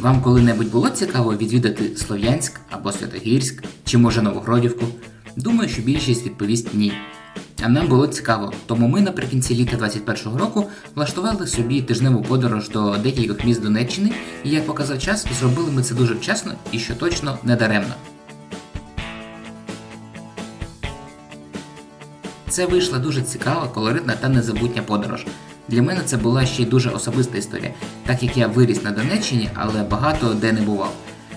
Вам коли-небудь було цікаво відвідати Слов'янськ або Святогірськ, чи може Новогродівку? Думаю, що більшість відповість ні. А нам було цікаво, тому ми наприкінці літа 21-го року влаштували собі тижневу подорож до декількох міст Донеччини, і як показав час, зробили ми це дуже вчасно і що точно не даремно. Це вийшла дуже цікава, колоритна та незабутня подорож. Для мене це була ще й дуже особиста історія, так як я виріс на Донеччині, але багато де не бував.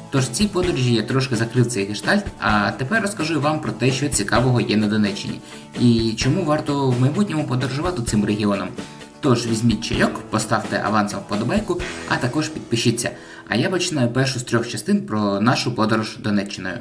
Тож в цій подорожі я трошки закрив цей гештальт, а тепер розкажу вам про те, що цікавого є на Донеччині, і чому варто в майбутньому подорожувати цим регіоном. Тож візьміть чайок, поставте авансом вподобайку, а також підпишіться. А я починаю першу з трьох частин про нашу подорож Донеччиною.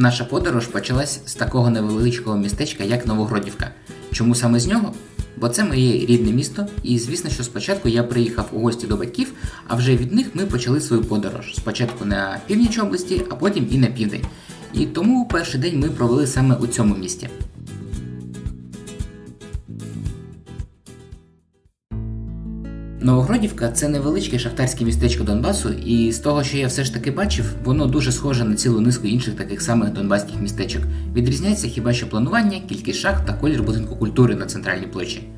Наша подорож почалась з такого невеличкого містечка, як Новогродівка. Чому саме з нього? Бо це моє рідне місто, і звісно, що спочатку я приїхав у гості до батьків, а вже від них ми почали свою подорож. Спочатку на північ області, а потім і на південь. І тому перший день ми провели саме у цьому місті. Новогродівка це невеличке шахтарське містечко Донбасу, і з того, що я все ж таки бачив, воно дуже схоже на цілу низку інших таких самих донбаських містечок. Відрізняється хіба що планування, кількість шахт та колір будинку культури на центральній площі.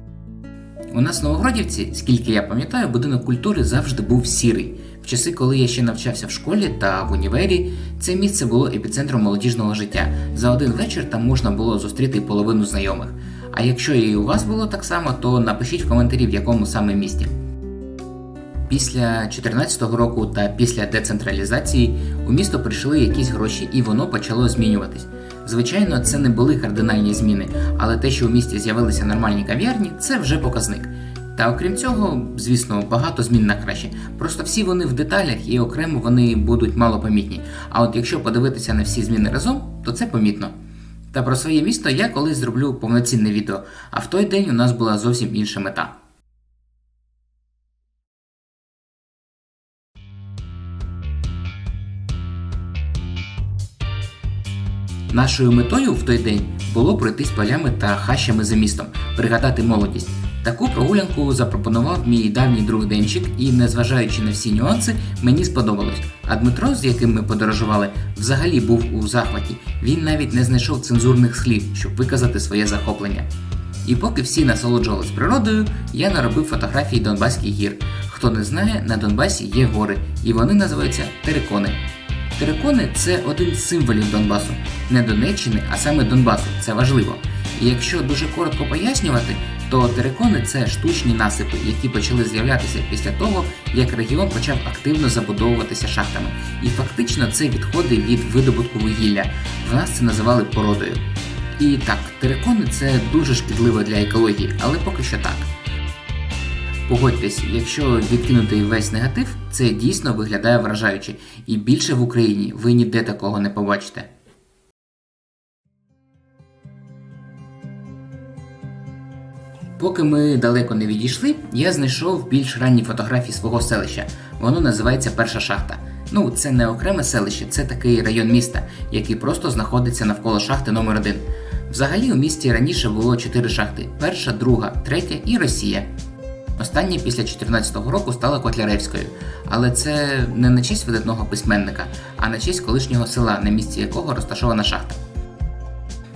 У нас в Новогродівці, скільки я пам'ятаю, будинок культури завжди був сірий. В часи, коли я ще навчався в школі та в універі, це місце було епіцентром молодіжного життя. За один вечір там можна було зустріти половину знайомих. А якщо і у вас було так само, то напишіть в коментарі, в якому саме місті. Після 2014 року та після децентралізації у місто прийшли якісь гроші, і воно почало змінюватись. Звичайно, це не були кардинальні зміни, але те, що у місті з'явилися нормальні кав'ярні, це вже показник. Та окрім цього, звісно, багато змін на краще. Просто всі вони в деталях і окремо вони будуть малопомітні. А от якщо подивитися на всі зміни разом, то це помітно. Та про своє місто я колись зроблю повноцінне відео, а в той день у нас була зовсім інша мета. Нашою метою в той день було пройтись полями та хащами за містом, пригадати молодість. Таку прогулянку запропонував мій давній друг Денчик, і, незважаючи на всі нюанси, мені сподобалось. А Дмитро, з яким ми подорожували, взагалі був у захваті. Він навіть не знайшов цензурних слів, щоб виказати своє захоплення. І поки всі насолоджувались природою, я наробив фотографії Донбаських гір. Хто не знає, на Донбасі є гори, і вони називаються терикони. Терикони це один з символів Донбасу, не Донеччини, а саме Донбасу. Це важливо. І якщо дуже коротко пояснювати, то терикони це штучні насипи, які почали з'являтися після того, як регіон почав активно забудовуватися шахтами. І фактично це відходи від видобутку вугілля. В нас це називали породою. І так, терикони це дуже шкідливо для екології, але поки що так. Погодьтесь, якщо відкинути весь негатив, це дійсно виглядає вражаюче, і більше в Україні ви ніде такого не побачите. Поки ми далеко не відійшли, я знайшов більш ранні фотографії свого селища. Воно називається Перша шахта. Ну, це не окреме селище, це такий район міста, який просто знаходиться навколо шахти номер 1 Взагалі у місті раніше було чотири шахти: перша, друга, третя і Росія. Остання після 14-го року стала Котляревською, але це не на честь видатного письменника, а на честь колишнього села, на місці якого розташована шахта.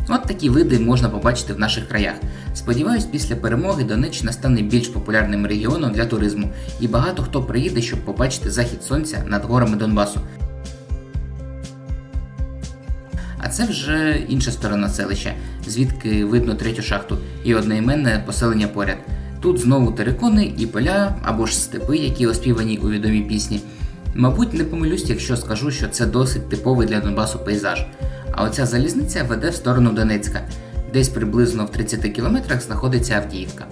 От такі види можна побачити в наших краях. Сподіваюсь, після перемоги Донеччина стане більш популярним регіоном для туризму, і багато хто приїде, щоб побачити захід сонця над горами Донбасу. А це вже інша сторона селища, звідки видно третю шахту і одноіменне поселення поряд. Тут знову терикони і поля або ж степи, які оспівані у відомій пісні. Мабуть, не помилюсь, якщо скажу, що це досить типовий для Донбасу пейзаж. А оця залізниця веде в сторону Донецька, десь приблизно в 30 кілометрах знаходиться Авдіївка.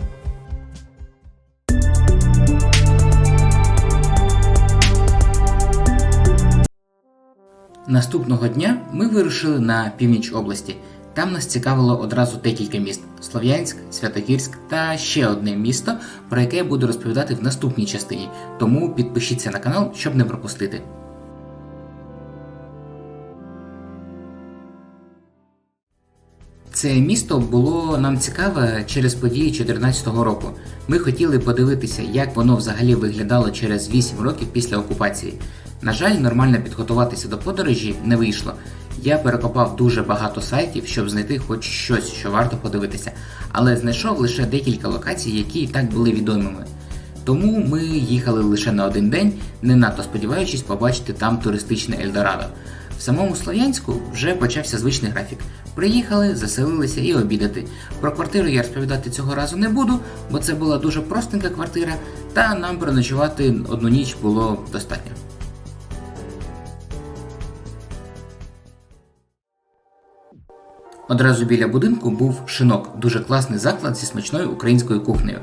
Наступного дня ми вирушили на північ області. Там нас цікавило одразу декілька міст: Слов'янськ, Святогірськ та ще одне місто, про яке я буду розповідати в наступній частині. Тому підпишіться на канал, щоб не пропустити. Це місто було нам цікаве через події 2014 року. Ми хотіли подивитися, як воно взагалі виглядало через 8 років після окупації. На жаль, нормально підготуватися до подорожі не вийшло. Я перекопав дуже багато сайтів, щоб знайти хоч щось, що варто подивитися, але знайшов лише декілька локацій, які і так були відомими. Тому ми їхали лише на один день, не надто сподіваючись побачити там туристичне Ельдорадо. В самому Слов'янську вже почався звичний графік. Приїхали, заселилися і обідати. Про квартиру я розповідати цього разу не буду, бо це була дуже простенька квартира, та нам переночувати одну ніч було достатньо. Одразу біля будинку був шинок, дуже класний заклад зі смачною українською кухнею.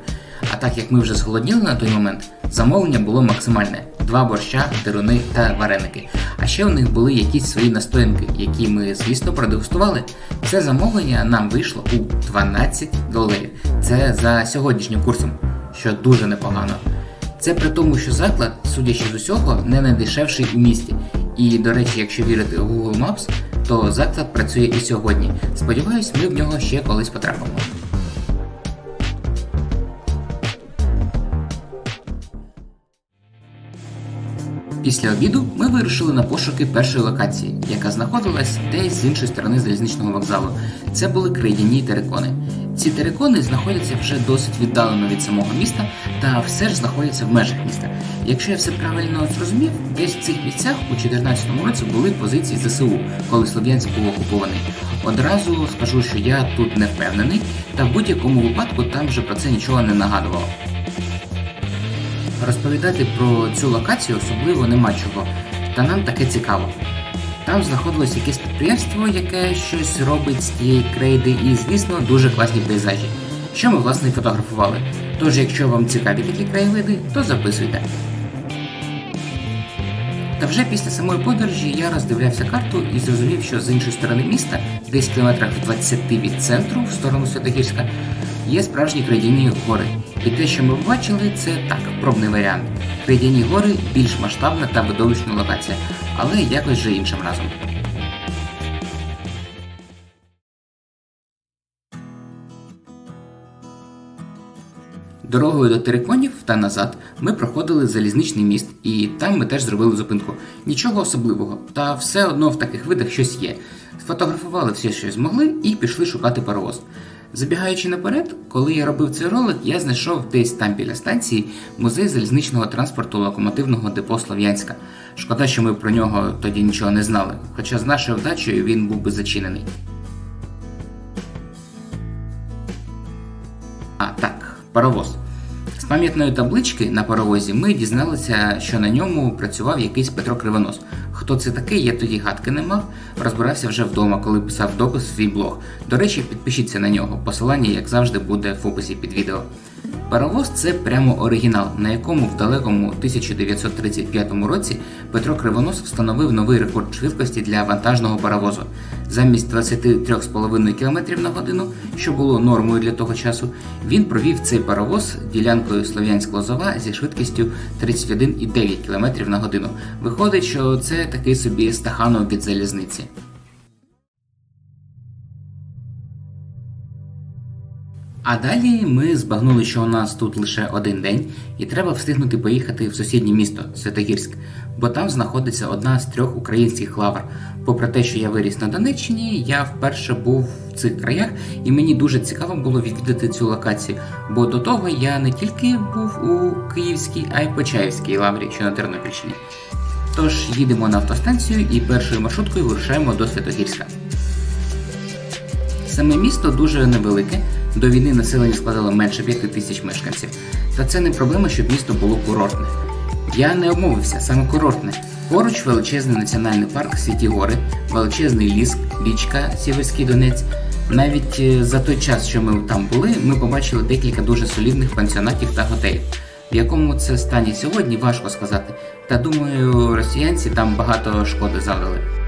А так як ми вже зголодніли на той момент, замовлення було максимальне: два борща, деруни та вареники. А ще у них були якісь свої настоянки, які ми, звісно, продегустували. Це замовлення нам вийшло у 12 доларів. Це за сьогоднішнім курсом, що дуже непогано. Це при тому, що заклад, судячи з усього, не найдешевший у місті. І, до речі, якщо вірити Google Maps, то заклад працює і сьогодні. Сподіваюсь, ми в нього ще колись потрапимо. Після обіду ми вирушили на пошуки першої локації, яка знаходилась десь з іншої сторони залізничного вокзалу. Це були крейдяні терикони. Ці терикони знаходяться вже досить віддалено від самого міста, та все ж знаходяться в межах міста. Якщо я все правильно зрозумів, десь в цих місцях у 2014 році були позиції ЗСУ, коли Слов'янськ був окупований. Одразу скажу, що я тут не впевнений, та в будь-якому випадку там вже про це нічого не нагадувало. Розповідати про цю локацію особливо нема чого, та нам таке цікаво. Там знаходилось якесь підприємство, яке щось робить з тієї крейди, і, звісно, дуже класні пейзажі, що ми власне і фотографували. Тож, якщо вам цікаві такі краєвиди, то записуйте. Вже після самої подорожі я роздивлявся карту і зрозумів, що з іншої сторони міста, десь в кілометрах 20 від центру, в сторону Святогірська, є справжні крайдяні гори. І те, що ми побачили, це так, пробний варіант. Крайдяні гори більш масштабна та видовищна локація, але якось вже іншим разом. Дорогою до Тереконів та назад ми проходили залізничний міст, і там ми теж зробили зупинку. Нічого особливого, та все одно в таких видах щось є. Сфотографували все, що змогли, і пішли шукати паровоз. Забігаючи наперед, коли я робив цей ролик, я знайшов десь там біля станції музей залізничного транспорту локомотивного депо Слов'янська. Шкода, що ми про нього тоді нічого не знали, хоча з нашою вдачею він був би зачинений. Паровоз. З пам'ятної таблички на паровозі ми дізналися, що на ньому працював якийсь Петро Кривонос. Хто це такий, я тоді гадки не мав. Розбирався вже вдома, коли писав допис в свій блог. До речі, підпишіться на нього. Посилання, як завжди, буде в описі під відео. Паровоз це прямо оригінал, на якому в далекому 1935 році Петро Кривонос встановив новий рекорд швидкості для вантажного паровозу. Замість 23,5 км на годину, що було нормою для того часу, він провів цей паровоз ділянкою Слов'янськ-Лозова зі швидкістю 31,9 км на годину. Виходить, що це такий собі стаханов від залізниці. А далі ми збагнули, що у нас тут лише один день, і треба встигнути поїхати в сусіднє місто Святогірськ, бо там знаходиться одна з трьох українських лавр. Попри те, що я виріс на Донеччині, я вперше був в цих краях, і мені дуже цікаво було відвідати цю локацію. Бо до того я не тільки був у Київській, а й Почаївській лаврі, що на Тернопільщині. Тож їдемо на автостанцію і першою маршруткою вирушаємо до Святогірська. Саме місто дуже невелике. До війни населення складало менше 5 тисяч мешканців. Та це не проблема, щоб місто було курортне. Я не обмовився, саме курортне. Поруч величезний національний парк Святі Гори, величезний ліс, річка Сіверський Донець. Навіть е, за той час, що ми там були, ми побачили декілька дуже солідних пансіонатів та готелів. В якому це стані сьогодні, важко сказати. Та думаю, росіянці там багато шкоди завдали.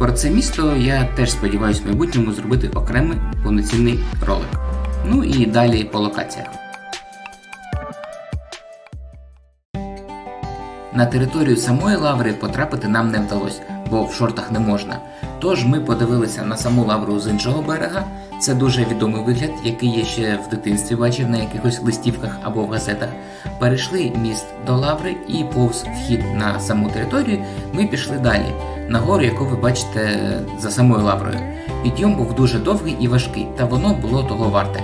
Про це місто я теж сподіваюся в майбутньому зробити окремий повноцінний ролик. Ну і далі по локаціях. На територію самої лаври потрапити нам не вдалося, бо в шортах не можна. Тож ми подивилися на саму лавру з іншого берега. Це дуже відомий вигляд, який я ще в дитинстві бачив на якихось листівках або в газетах. Перейшли міст до лаври і повз вхід на саму територію ми пішли далі, на гору, яку ви бачите за самою лаврою. Підйом був дуже довгий і важкий, та воно було того варте.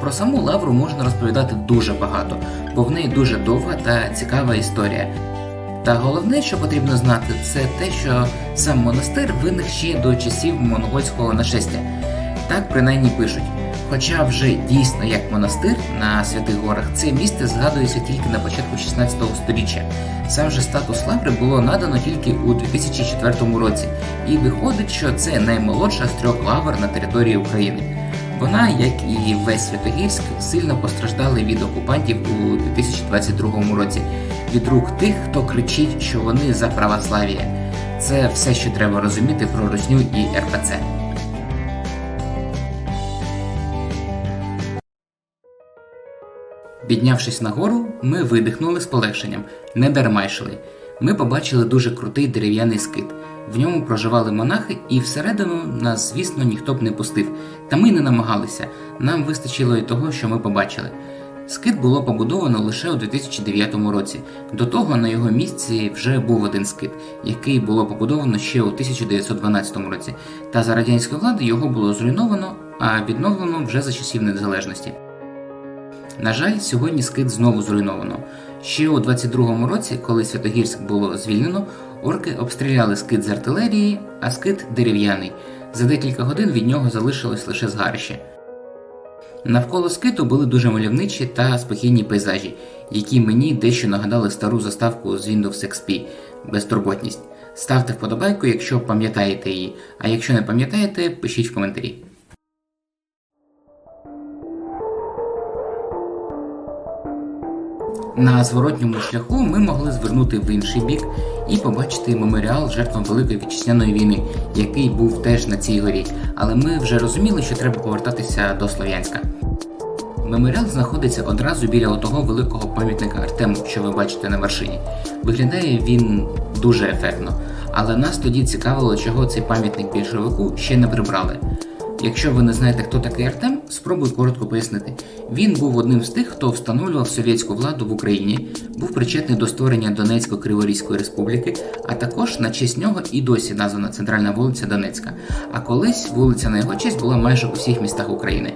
Про саму лавру можна розповідати дуже багато, бо в неї дуже довга та цікава історія. Та головне, що потрібно знати, це те, що сам монастир виник ще до часів монгольського нашестя. Так принаймні пишуть. Хоча вже дійсно як монастир на Святих Горах, це місце згадується тільки на початку 16 століття. Сам же статус лаври було надано тільки у 2004 році, і виходить, що це наймолодша з трьох лавр на території України. Вона, як і весь Святогірськ, сильно постраждали від окупантів у 2022 році від рук тих, хто кричить, що вони за православ'я. Це все, що треба розуміти про Русню і РПЦ. Піднявшись нагору, ми видихнули з полегшенням, не дарма йшли. Ми побачили дуже крутий дерев'яний скит. В ньому проживали монахи, і всередину нас, звісно, ніхто б не пустив. Та ми не намагалися. Нам вистачило і того, що ми побачили. Скит було побудовано лише у 2009 році. До того на його місці вже був один скит, який було побудовано ще у 1912 році. Та за радянської влади його було зруйновано, а відновлено вже за часів незалежності. На жаль, сьогодні скит знову зруйновано. Ще у 22-му році, коли Святогірськ було звільнено, орки обстріляли скит з артилерії, а скит дерев'яний. За декілька годин від нього залишилось лише згарище. Навколо скиту були дуже мальовничі та спокійні пейзажі, які мені дещо нагадали стару заставку з Windows XP безтурботність. Ставте вподобайку, якщо пам'ятаєте її, а якщо не пам'ятаєте, пишіть в коментарі. На зворотньому шляху ми могли звернути в інший бік і побачити меморіал жертвам Великої вітчизняної війни, який був теж на цій горі. Але ми вже розуміли, що треба повертатися до Слов'янська. Меморіал знаходиться одразу біля того великого пам'ятника Артему, що ви бачите на вершині. Виглядає він дуже ефектно, але нас тоді цікавило, чого цей пам'ятник більшовику ще не прибрали. Якщо ви не знаєте, хто такий Артем, спробую коротко пояснити. Він був одним з тих, хто встановлював совєтську владу в Україні, був причетний до створення Донецько-Криворізької республіки, а також на честь нього і досі названа центральна вулиця Донецька. А колись вулиця на його честь була майже у всіх містах України.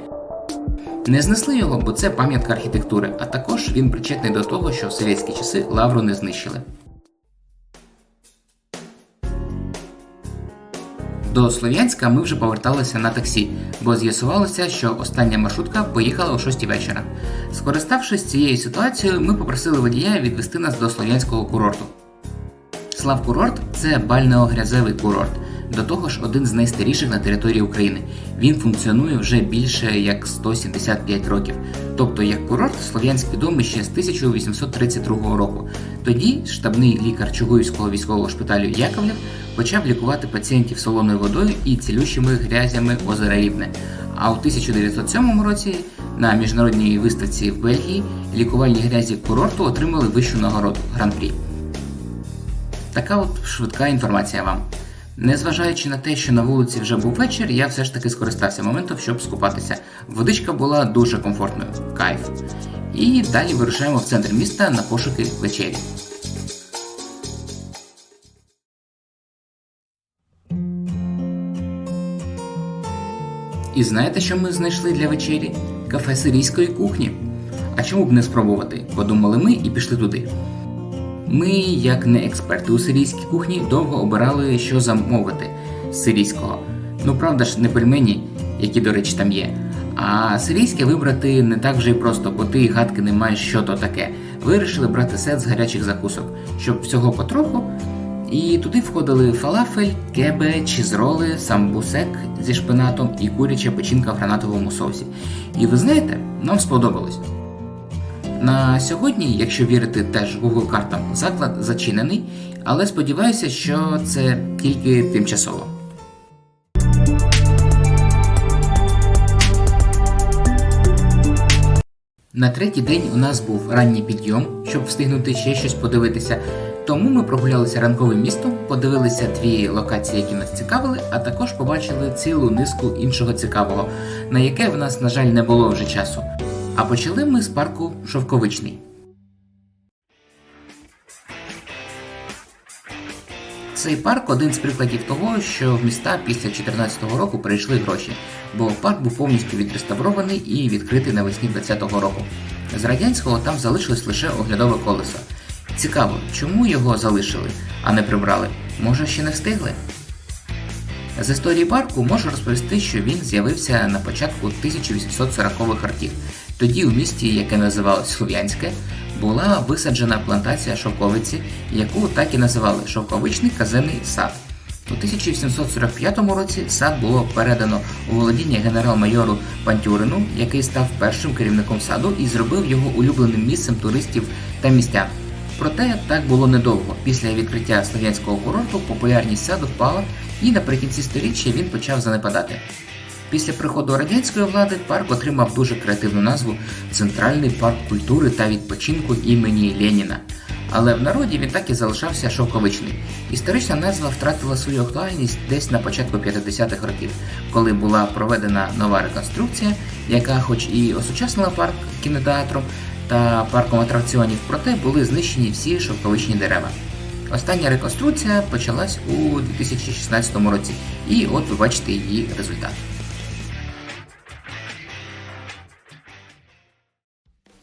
Не знесли його, бо це пам'ятка архітектури, а також він причетний до того, що в совєтські часи лавру не знищили. До Слов'янська ми вже поверталися на таксі, бо з'ясувалося, що остання маршрутка поїхала о 6 вечора. Скориставшись цією ситуацією, ми попросили водія відвести нас до слов'янського курорту. Слав курорт це бальнеогрязевий курорт, до того ж один з найстаріших на території України. Він функціонує вже більше як 175 років. Тобто, як курорт, Слов'янськ відомий ще з 1832 року. Тоді штабний лікар Чугуївського військового шпиталю Яковлев почав лікувати пацієнтів солоною водою і цілющими грязями озера Рівне. А у 1907 році на міжнародній виставці в Бельгії лікувальні грязі курорту отримали вищу нагороду гран-прі. Така от швидка інформація вам. Незважаючи на те, що на вулиці вже був вечір, я все ж таки скористався моментом, щоб скупатися. Водичка була дуже комфортною, кайф. І далі вирушаємо в центр міста на пошуки вечері. І знаєте, що ми знайшли для вечері? Кафе сирійської кухні. А чому б не спробувати? Подумали ми і пішли туди. Ми, як не експерти у сирійській кухні, довго обирали, що замовити з сирійського. Ну правда ж, не пельмені, які, до речі, там є. А сирійське вибрати не так вже й просто, бо ти гадки не маєш, що то таке. Вирішили брати сет з гарячих закусок, щоб всього потроху. І туди входили фалафель, кебе, чізроли, самбусек зі шпинатом і куряча печінка в гранатовому соусі. І ви знаєте, нам сподобалось. На сьогодні, якщо вірити теж Google картам, заклад зачинений, але сподіваюся, що це тільки тимчасово. На третій день у нас був ранній підйом, щоб встигнути ще щось подивитися. Тому ми прогулялися ранковим містом, подивилися дві локації, які нас цікавили, а також побачили цілу низку іншого цікавого, на яке в нас, на жаль, не було вже часу. А почали ми з парку Шовковичний. Цей парк один з прикладів того, що в міста після 2014 року прийшли гроші, бо парк був повністю відреставрований і відкритий навесні 2020 року. З радянського там залишилось лише оглядове колесо. Цікаво, чому його залишили, а не прибрали? Може, ще не встигли? З історії парку можу розповісти, що він з'явився на початку 1840-х років. Тоді у місті, яке називалось Слов'янське, була висаджена плантація шовковиці, яку так і називали Шовковичний казенний сад. У 1845 році сад було передано у володіння генерал-майору Пантюрину, який став першим керівником саду і зробив його улюбленим місцем туристів та містян. Проте так було недовго. Після відкриття слов'янського курорту популярність саду впала, і наприкінці сторіччя він почав занепадати. Після приходу радянської влади парк отримав дуже креативну назву Центральний парк культури та відпочинку імені Леніна. Але в народі він так і залишався шовковичний. Історична назва втратила свою актуальність десь на початку 50-х років, коли була проведена нова реконструкція, яка, хоч і осучаснила парк кінотеатром та парком атракціонів, проте були знищені всі шовковичні дерева. Остання реконструкція почалась у 2016 році, і от ви бачите її результат.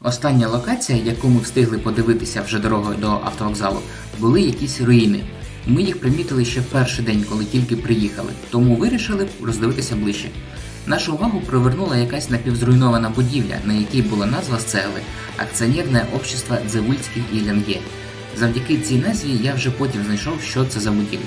Остання локація, яку ми встигли подивитися вже дорогою до автовокзалу, були якісь руїни. Ми їх примітили ще перший день, коли тільки приїхали, тому вирішили роздивитися ближче. Нашу увагу привернула якась напівзруйнована будівля, на якій була назва з цегли акціонерне общество Дзевульський і Лянге. Завдяки цій назві я вже потім знайшов, що це за будівля.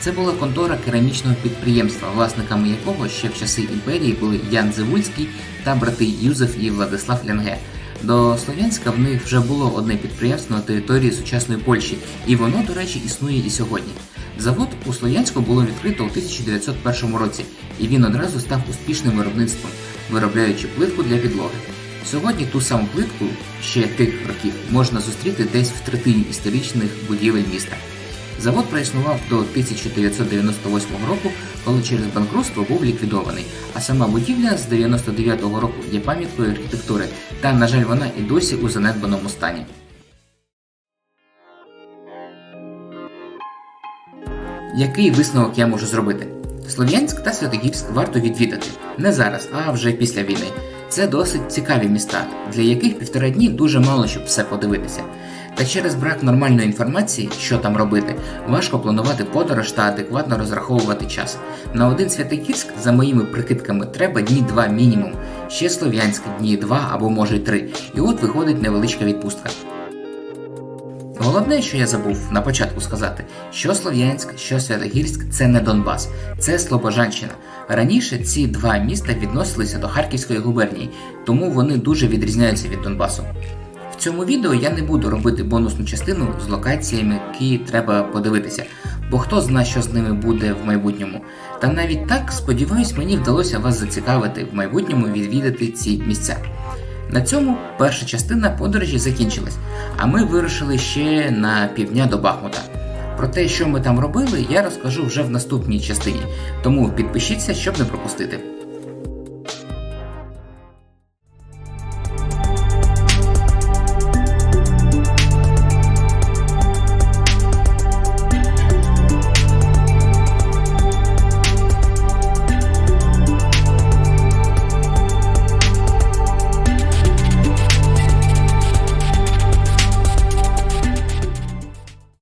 Це була контора керамічного підприємства, власниками якого ще в часи імперії були Ян Дзевульський та брати Юзеф і Владислав Лянге. До Слов'янська в них вже було одне підприємство на території сучасної Польщі, і воно, до речі, існує і сьогодні. Завод у Слов'янську було відкрито у 1901 році, і він одразу став успішним виробництвом, виробляючи плитку для підлоги. Сьогодні ту саму плитку ще тих років можна зустріти десь в третині історичних будівель міста. Завод проіснував до 1998 року, коли через банкрутство був ліквідований, а сама будівля з 99-го року є пам'яткою архітектури, та, на жаль, вона і досі у занедбаному стані. Який висновок я можу зробити? Слов'янськ та Святогірськ варто відвідати не зараз, а вже після війни. Це досить цікаві міста, для яких півтора дні дуже мало щоб все подивитися. Та через брак нормальної інформації, що там робити, важко планувати подорож та адекватно розраховувати час. На один Святогірськ, за моїми прикидками, треба дні два мінімум, ще Слов'янськ дні два або може й три. І от виходить невеличка відпустка. Головне, що я забув на початку сказати, що Слов'янськ, що Святогірськ це не Донбас, це Слобожанщина. Раніше ці два міста відносилися до Харківської губернії, тому вони дуже відрізняються від Донбасу. Цьому відео я не буду робити бонусну частину з локаціями, які треба подивитися, бо хто знає, що з ними буде в майбутньому. Та навіть так, сподіваюсь, мені вдалося вас зацікавити в майбутньому відвідати ці місця. На цьому перша частина подорожі закінчилась, а ми вирушили ще на півдня до Бахмута. Про те, що ми там робили, я розкажу вже в наступній частині, тому підпишіться, щоб не пропустити.